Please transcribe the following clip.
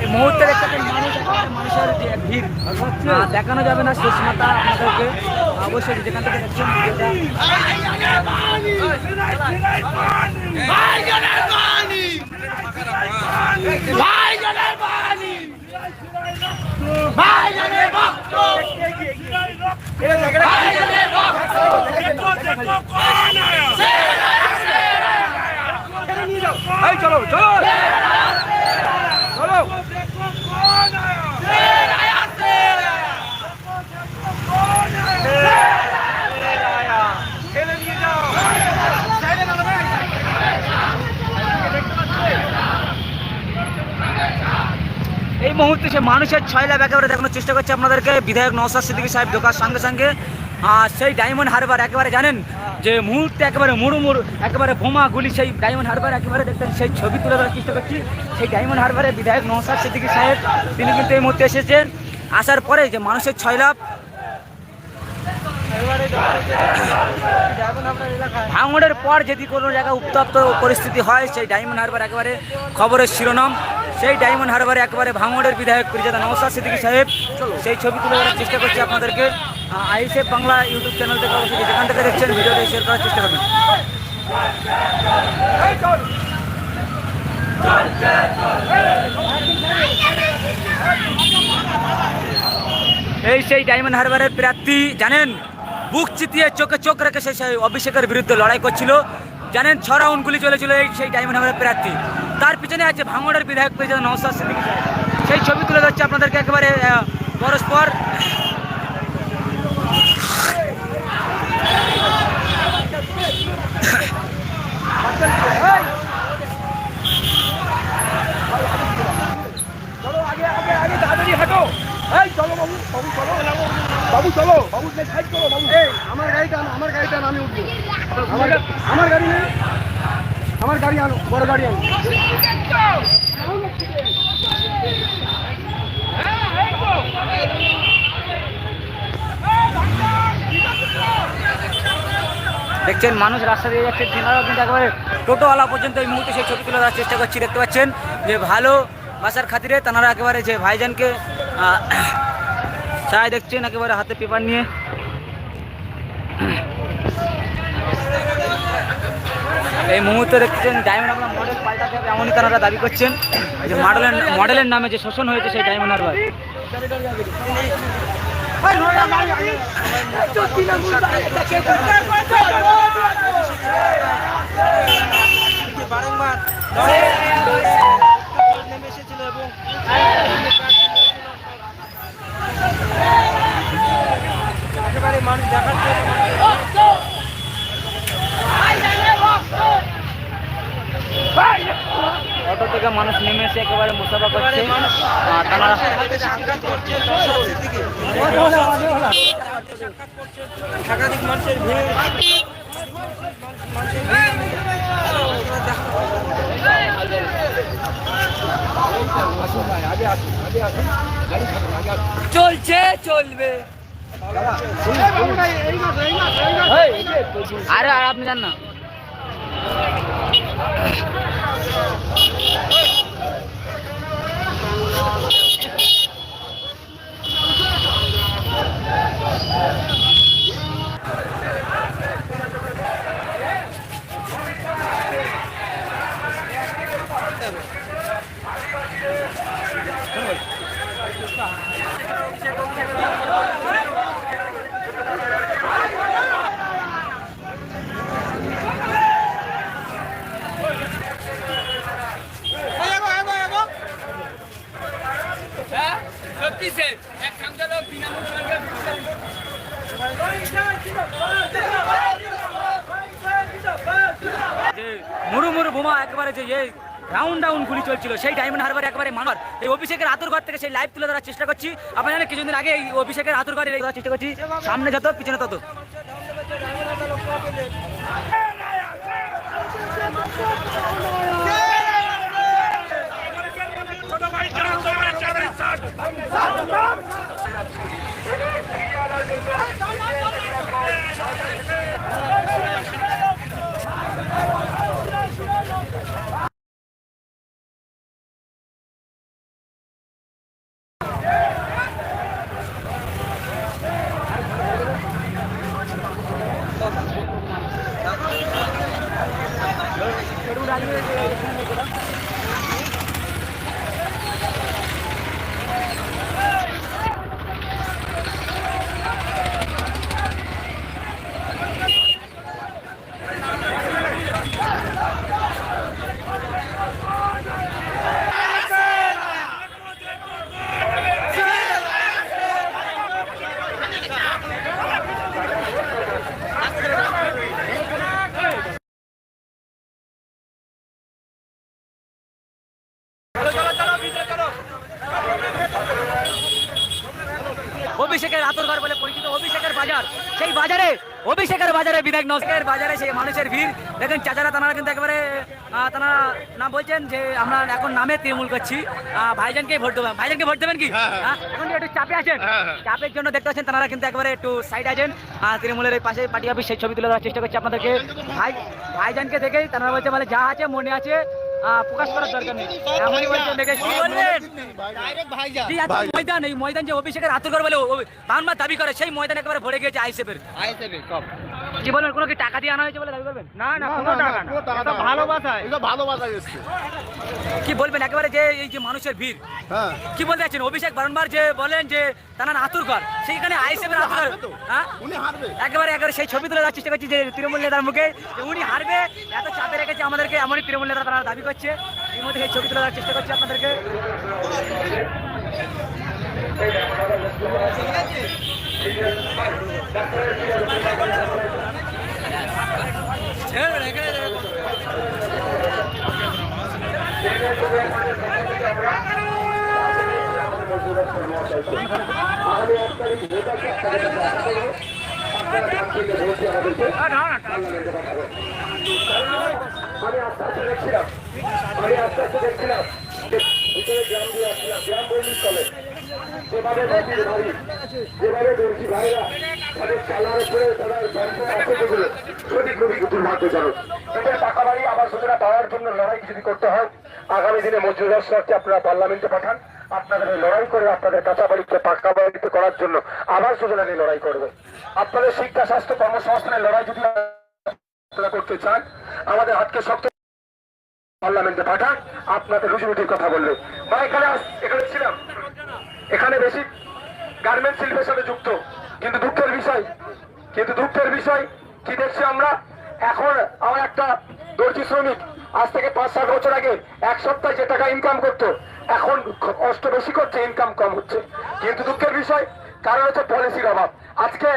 এই মুহূর্তে দেখতে মানুষ একেবারে মানুষের যে ভিড় দেখানো যাবে না শেষ মাথা আপনাদেরকে অবশ্যই যেখান থেকে দেখছেন এই মুহূর্তে সে মানুষের লাভ একেবারে দেখানোর চেষ্টা করছে আপনাদেরকে। বিধায়ক নওসাদ সিদ্দিকী সাহেব ঢোকার সঙ্গে সঙ্গে। আর সেই ডায়মন্ড হারবার একেবারে জানেন যে মুহূর্তে একেবারে মুড়ু মুড়ু একেবারে বোমা গুলি, সেই ডায়মন্ড হারবার একেবারে দেখতেন, সেই ছবি তুলে ধরার চেষ্টা করছি। সেই ডায়মন্ড হারবারে বিধায়ক নওসাদ সিদ্দিকী সাহেব, তিনি কিন্তু এই মুহূর্তে এসেছেন। আসার পরে যে মানুষের লাভ ভাঙড়ের পর যদি কোনো জায়গায় উত্তপ্ত পরিস্থিতি হয়, সেই ডায়মন্ড হারবার একেবারে খবরের শিরোনাম। সেই ডায়মন্ড হারবারে একেবারে ভাঙড়ের বিধায়ক পরিচালক নওসাদ সিদ্দিকী সাহেব, সেই ছবি তুলে ধরার চেষ্টা করছি আপনাদেরকে। আইসেফ বাংলা ইউটিউব চ্যানেল থেকে অবশ্যই যেখান থেকে দেখছেন, ভিডিওটা শেয়ার করার চেষ্টা করবেন। এই সেই ডায়মন্ড হারবারের প্রার্থী জানেন? বুক চিতিয়ে চোখে চোখ রেখে সে সেই অভিষেকের বিরুদ্ধে লড়াই করছিল। জানেন ছ রাউন্ড গুলি চলেছিল এই সেই ডায়মন্ড হারবারের প্রার্থী। তার পিছনে আছে ভাঙড়ের বিধায়ক পরিষদ নওসাদ সিদ্দিকী। সেই ছবি তুলে ধরছে আপনাদেরকে একেবারে পরস্পর। চলো আগে আগে আগে তাড়াতাড়ি হাঁটো এই চলো বাবু বাবু চলো বাবু চলো। বাবু সাইড চলো বাবু। এই আমার গাড়িটা আনো আমার গাড়িটা আনো, আমি উঠবো। আমার আমার গাড়ি নেই আমার গাড়ি আনো বড় গাড়ি আনো। দেখছেন মানুষ রাস্তা দিয়ে যাচ্ছে তেনারাও কিন্তু একেবারে টোটোওয়ালা পর্যন্ত এই মুহূর্তে সেই ছবি তুলে দেওয়ার চেষ্টা করছি। দেখতে পাচ্ছেন যে ভালো বাসার খাতিরে তেনারা একেবারে যে ভাইজানকে চায় দেখছেন, একেবারে হাতে পেপার নিয়ে। এই মুহূর্তে দেখছেন ডায়মন্ড আমরা মডেল পাল্টাতে হবে, এমনই তারা দাবি করছেন। যে মডেলের মডেলের নামে যে শোষণ হয়েছে সেই ডায়মন্ড হারবার অটো থেকে মানুষ মুসাফা করছে। তারা সাংঘাতিক মানুষের চলছে চলবে। আরে আর আপনি জান না। মুড়ু মুড়ু বোমা একেবারে যে রাউন্ড ডাউন গুলি চলছিল সেই ডায়মন্ড হারবার একবারে মানবার এই অভিষেকের আতুর ঘর থেকে সেই লাইভ তুলে ধরার চেষ্টা করছি আপনারা জানেন কিছুদিন আগে এই অভিষেকের আতুর ঘরে ধরার চেষ্টা করছি সামনে যত পিছনে তত অভিষেকের আতরঘর বলে পরিচিত অভিষেকের বাজার। সেই বাজারে অভিষেকের বাজারে বিধায়ক নস্কের বাজারে সেই মানুষের ভিড়। দেখেন চাচারা তারা কিন্তু একেবারে তারা না বলছেন যে আমরা এখন নামে তৃণমূল করছি। ভাইজানকে ভোট দেবেন। ভাইজানকে ভোট দেবেন কি? হ্যাঁ? এখন একটু চাপে আছেন চাপের জন্য দেখতে পাচ্ছেন তারা কিন্তু একেবারে একটু সাইড আছেন। তৃণমূলের এই পাশে পার্টি অফিস সেই ছবি তুলে ধরার চেষ্টা করছি আপনাদেরকে। ভাই ভাইজানকে দেখেই তারা বলছে মানে যা আছে মনে আছে। প্রকাশ করার দরকার নেই। এমনই বলছেন দেখে কি বলবেন জি, এত ময়দান এই ময়দান যে অভিষেকের আতঙ্কর বলে বারবার দাবি করে সেই ময়দান একেবারে ভরে গিয়েছে আইসেফের কি বলবেন কোনো কি টাকা দিয়ে আনা হয়েছে বলে দাবি করবেন? না না কোনো টাকা না। এটা ভালোবাসা। এটা ভালোবাসা এসছে। কি বলবেন? একেবারে যে এই যে মানুষের ভিড়। হ্যাঁ। কি বলতে চাচ্ছেন? অভিষেক বারংবার যে বলেন যে তারা আতুরঘর সেইখানে আইসেফের আতুরঘর হ্যাঁ? উনি হারবে। একেবারে একেবারে সেই ছবি তুলে চেষ্টা করছি যে তৃণমূল নেতার মুখে। উনি হারবে এত চাপে রেখেছে আমাদেরকে এমনই তৃণমূল নেতা তারা দাবি করছে। এই মধ্যে সেই ছবি তুলে দেওয়ার চেষ্টা করছি আপনাদেরকে। আমি আস্তে আস্তে দেখছিলাম। আমি আস্তে আস্তে দেখছিলাম। ভিতরে গ্রাম দিয়ে আসছিলাম গ্রাম বন্দি চলে যেভাবে নদীর বাড়ি যেভাবে দর্জি ভাইরা তাদের চালার উপরে তাদের যন্ত্র আছে যেগুলো সঠিক দুর্ভাগ্যজনক এদের টাকা বাড়ি, আবাস যোজনা পাওয়ার জন্য লড়াই যদি করতে হয়, আগামী দিনে মজুদার সরকে আপনারা পার্লামেন্টে পাঠান। আপনাদের লড়াই করে আপনাদের কাঁচা বাড়িতে, পাকা বাড়িতে করার জন্য আবাস যোজনা নিয়ে লড়াই করবে। আপনাদের শিক্ষা, স্বাস্থ্য, কর্মসংস্থানের লড়াই যদি আপনারা করতে চান, আমাদের হাতকে শক্ত পার্লামেন্টে পাঠান। আপনাদের রুজিরুটির কথা বললে। বা এখানে এখানে ছিলাম। এখানে বেশি গার্মেন্ট শিল্পের সাথে যুক্ত। কিন্তু দুঃখের বিষয়, কিন্তু দুঃখের বিষয় কি দেখছি আমরা? এখন আমার একটা দর্জি শ্রমিক, আজ থেকে পাঁচ, সাত বছর আগে এক সপ্তাহে যে টাকা ইনকাম করতো, এখন কষ্ট বেশি করছে ইনকাম কম হচ্ছে। কিন্তু দুঃখের বিষয়, কারণ হচ্ছে পলিসির অভাব। আজকে